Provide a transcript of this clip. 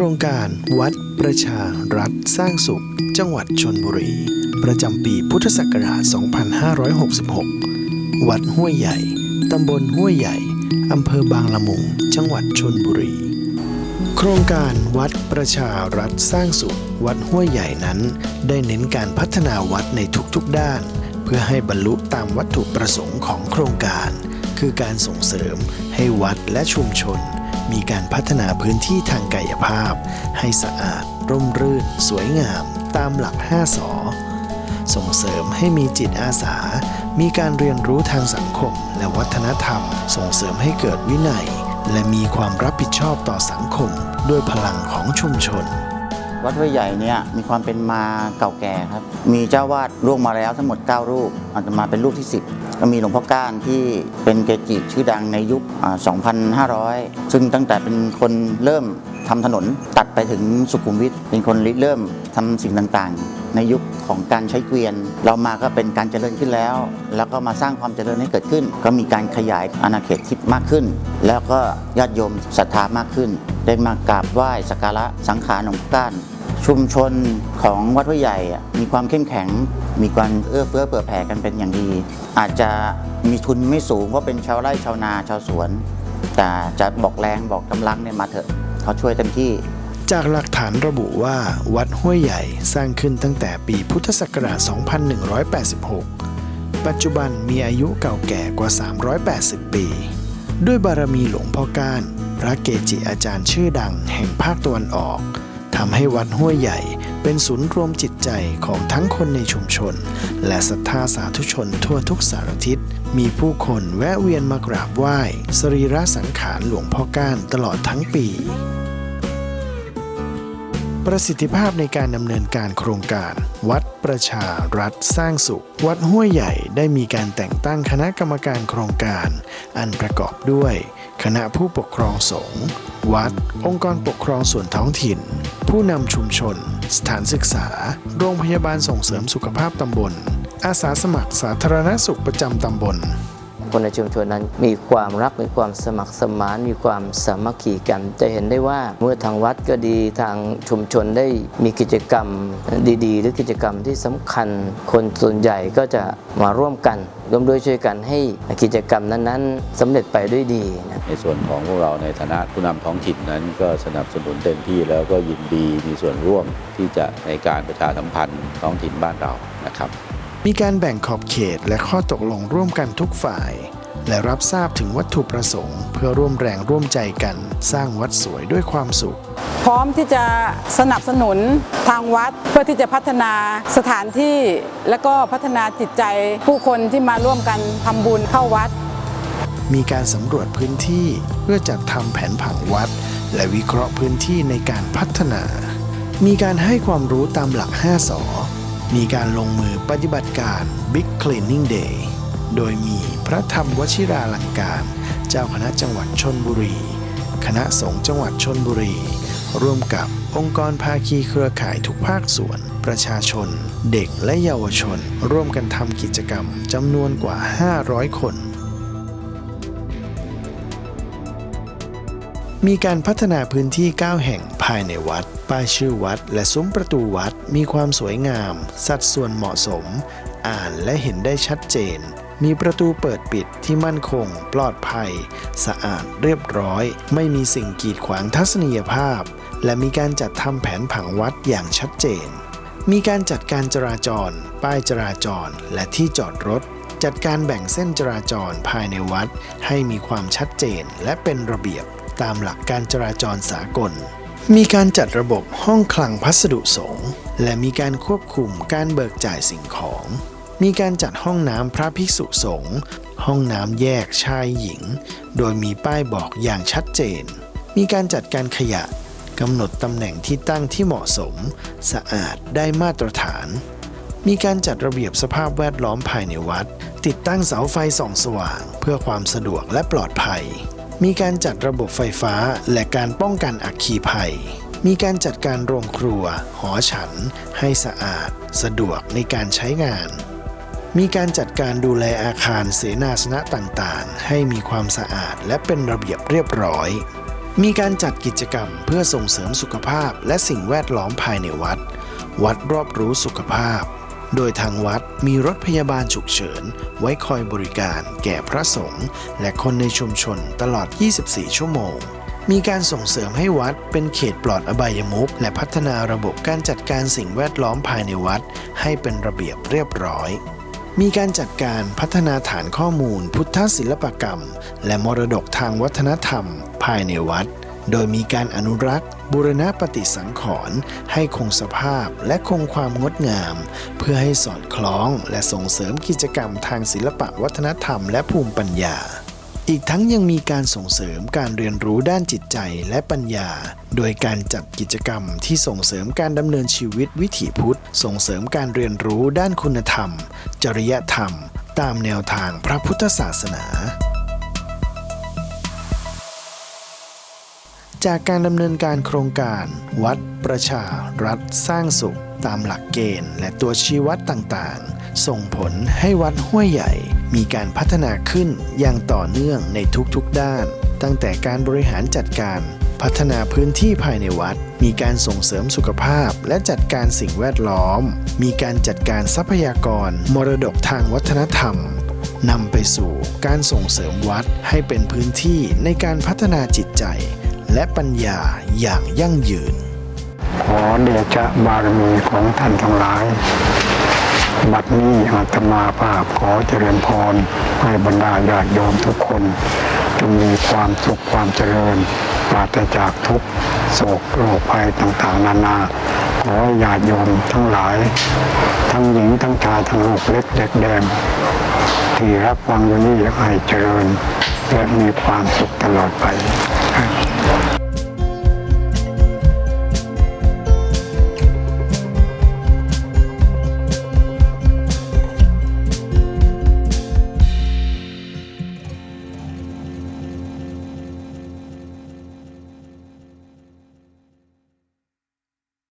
ครงการวัดประชารัฐสร้างสุข จังหวัดชนบุรี ประจำปีพุทธศักราช 2566 วัดห้วยใหญ่ ตำบลห้วยใหญ่ อำเภอบางละมุง จังหวัดชนบุรี โครงการวัดประชารัฐสร้างสุข วัดห้วยใหญ่นั้น ได้เน้นการพัฒนาวัดในทุกๆด้าน เพื่อให้บรรลุตามวัตถุประสงค์ของโครงการ คือการส่งเสริมให้วัดและชุมชน มีการพัฒนาพื้นที่ทางกายภาพ ให้สะอาด ร่มรื่น สวยงาม ตามหลัก 5สอส่งเสริมให้มีจิตอาสา มีการเรียนรู้ทางสังคมและวัฒนธรรม ส่งเสริมให้เกิดวินัย และมีความรับผิดชอบต่อสังคม ด้วยพลังของชุมชน วัดห้วยใหญ่เนี่ยมีความเป็นมาเก่าแก่ครับ มีเจ้าวาดร่วงมาแล้วทั้งหมด 9 รูปอาจจะมาเป็นรูปที่ 10 ก็มีหลวงพ่อก้านที่เป็นเกจิชื่อดังในยุคอ่า2,500 ซึ่งตั้งแต่เป็นคนเริ่มทำถนนตัดไปถึงสุขุมวิทเป็นคนริเริ่มทำสิ่งต่างๆ ในยุคของการใช้เกวียน เรามาก็เป็นการเจริญขึ้นแล้ว แล้วก็มาสร้างความเจริญให้เกิดขึ้น ก็มีการขยายอาณาเขตที่มากขึ้น แล้วก็ญาติโยมศรัทธามากขึ้น ได้มากราบไหว้สักการะสังขารหลวงพ่อก้านชุมชนของวัดห้วยใหญ่มีความเข้มแข็ง มีความเอื้อเฟื้อเผื่อแผ่กันเป็นอย่างดี อาจจะมีทุนไม่สูงเพราะเป็นชาวไร่ชาวนาชาวสวน แต่จะบอกแรงบอกกำลังเนี่ยมาเถอะเขาช่วยเต็มที่ จากหลักฐานระบุว่าวัดห้วยใหญ่สร้างขึ้นตั้งแต่ปีพุทธศักราช 2186 ปัจจุบันมีอายุเก่าแก่กว่า 380 ปี ด้วยบารมีหลวงพ่อก้าน พระเกจิอาจารย์ชื่อดังแห่งภาคตะวันออกทำให้วัดห้วยใหญ่เป็นศูนย์รวมจิตใจของทั้งคนในชุมชน และศรัทธาสาธุชนทั่วทุกสารทิศ มีผู้คนแวะเวียนมากราบไหว้ สรีระสังขารหลวงพ่อก้านตลอดทั้งปี ประสิทธิภาพในการดำเนินการโครงการ วัดประชารัฐสร้างสุข วัดห้วยใหญ่ได้มีการแต่งตั้งคณะกรรมการโครงการ อันประกอบด้วย คณะผู้ปกครองสงฆ์วัด องค์กรปกครองส่วนท้องถิ่น ผู้นำชุมชน สถานศึกษา โรงพยาบาลส่งเสริมสุขภาพตำบล อาสาสมัครสาธารณสุขประจำตำบล คนในชุมชนนั้น มีความรักมีความสมัครสมานมีความสามัคคีกัน จะเห็นได้ว่าเมื่อทางวัดก็ดีทางชุมชนได้มีกิจกรรมดีๆ หรือกิจกรรมที่สำคัญ คนส่วนใหญ่ก็จะมาร่วมกันร่วมด้วยช่วยกันให้กิจกรรมนั้นๆสำเร็จไปด้วยดีนะในส่วนของพวกเราในฐานะผู้นำท้องถิ่นนั้น ก็สนับสนุนเต็มที่แล้วก็ยินดีมีส่วนร่วมที่จะในการประชาสัมพันธ์ท้องถิ่นบ้านเรานะครับ มีการแบ่งขอบเขตและข้อตกลงร่วมกันทุกฝ่าย และรับทราบถึงวัตถุประสงค์ เพื่อร่วมแรงร่วมใจกัน สร้างวัดสวยด้วยความสุข พร้อมที่จะสนับสนุนทางวัดเพื่อที่จะพัฒนาสถานที่ และก็พัฒนาจิตใจผู้คนที่มาร่วมกันทำบุญเข้าวัด มีการสำรวจพื้นที่เพื่อจัดทำแผนผังวัด และวิเคราะห์พื้นที่ในการพัฒนา มีการให้ความรู้ตามหลัก5สอ มีการลงมือปฏิบัติการ Big Cleaning Day โดยมีพระธรรมวชิราลังการ เจ้าคณะจังหวัดชนบุรี คณะสงฆ์จังหวัดชนบุรี ร่วมกับองค์กรภาคีเครือข่ายทุกภาคส่วน ประชาชน เด็กและเยาวชน ร่วมกันทำกิจกรรมจำนวนกว่า 500 คน มีการพัฒนาพื้นที่ 9 แห่งภายในวัด ป้ายชื่อวัด และซุ้มประตูวัด มีความสวยงาม สัดส่วนเหมาะสม อ่านและเห็นได้ชัดเจน มีประตูเปิดปิดที่มั่นคง ปลอดภัย สะอาดเรียบร้อย ไม่มีสิ่งกีดขวางทัศนียภาพ และมีการจัดทำแผนผังวัดอย่างชัดเจน มีการจัดการจราจร ป้ายจราจร และที่จอดรถจัดการแบ่งเส้นจราจรภายในวัด ให้มีความชัดเจนและเป็นระเบียบ ตามหลักการจราจรสากล มีการจัดระบบห้องคลังพัสดุสงฆ์และมีการควบคุมการเบิกจ่ายสิ่งของ มีการจัดห้องน้ำพระภิกษุสงฆ์ห้องน้ำแยกชายหญิง โดยมีป้ายบอกอย่างชัดเจน มีการจัดการขยะกำหนดตำแหน่งที่ตั้งที่เหมาะสม สะอาดได้มาตรฐาน มีการจัดระเบียบสภาพแวดล้อมภายในวัด ติดตั้งเสาไฟส่องสว่าง เพื่อความสะดวกและปลอดภัย มีการจัดระบบไฟฟ้าและการป้องกันอัคคีภัย มีการจัดการโรงครัว หอฉัน ให้สะอาด สะดวกในการใช้งาน มีการจัดการดูแลอาคารเสนาสนะต่างๆ ให้มีความสะอาดและเป็นระเบียบเรียบร้อย มีการจัดกิจกรรมเพื่อส่งเสริมสุขภาพและสิ่งแวดล้อมภายในวัด วัดรอบรู้สุขภาพ โดยทางวัดมีรถพยาบาลฉุกเฉิน ไว้คอยบริการแก่พระสงฆ์และคนในชุมชนตลอด 24 ชั่วโมง มีการส่งเสริมให้วัดเป็นเขตปลอดอบายมุขและพัฒนาระบบการจัดการสิ่งแวดล้อมภายในวัด ให้เป็นระเบียบเรียบร้อยมีการจัดการพัฒนาฐานข้อมูลพุทธศิลปกรรม และมรดกทางวัฒนธรรม ภายในวัด โดยมีการอนุรักษ์ บูรณะปฏิสังขรณ์ให้คงสภาพและคงความงดงาม เพื่อให้สอดคล้องและส่งเสริมกิจกรรมทางศิลปะวัฒนธรรมและภูมิปัญญา อีกทั้งยังมีการส่งเสริมการเรียนรู้ด้านจิตใจและปัญญา โดยการจัดกิจกรรมที่ส่งเสริมการดำเนินชีวิตวิถีพุทธ ส่งเสริมการเรียนรู้ด้านคุณธรรม จริยธรรม ตามแนวทางพระพุทธศาสนา จากการดำเนินการโครงการ วัดประชารัฐสร้างสุข ตามหลักเกณฑ์ และตัวชี้วัดต่างๆ ส่งผลให้วัดห้วยใหญ่ มีการพัฒนาขึ้นอย่างต่อเนื่องในทุกๆด้าน ตั้งแต่การบริหารจัดการ พัฒนาพื้นที่ภายในวัด มีการส่งเสริมสุขภาพ และจัดการสิ่งแวดล้อม มีการจัดการทรัพยากร มรดกทางวัฒนธรรมนำไปสู่การส่งเสริมวัดให้เป็นพื้นที่ในการพัฒนาจิตใจ และปัญญาอย่างยั่งยืน ขอเดชะบารมีของท่านทั้งหลาย บัดนี้อาตมาภาพขอเจริญพรให้บรรดาญาติโยมทุกคนจงมีความสุขความเจริญปราศจากทุกโศกโรคภัยต่างๆ นานาขอญาติโยมทั้งหลาย ทั้งหญิงทั้งชายทั้งลูกเล็กเด็กแดงที่รับฟังอยู่นี้ให้เจริญและมีความสุขตลอดไป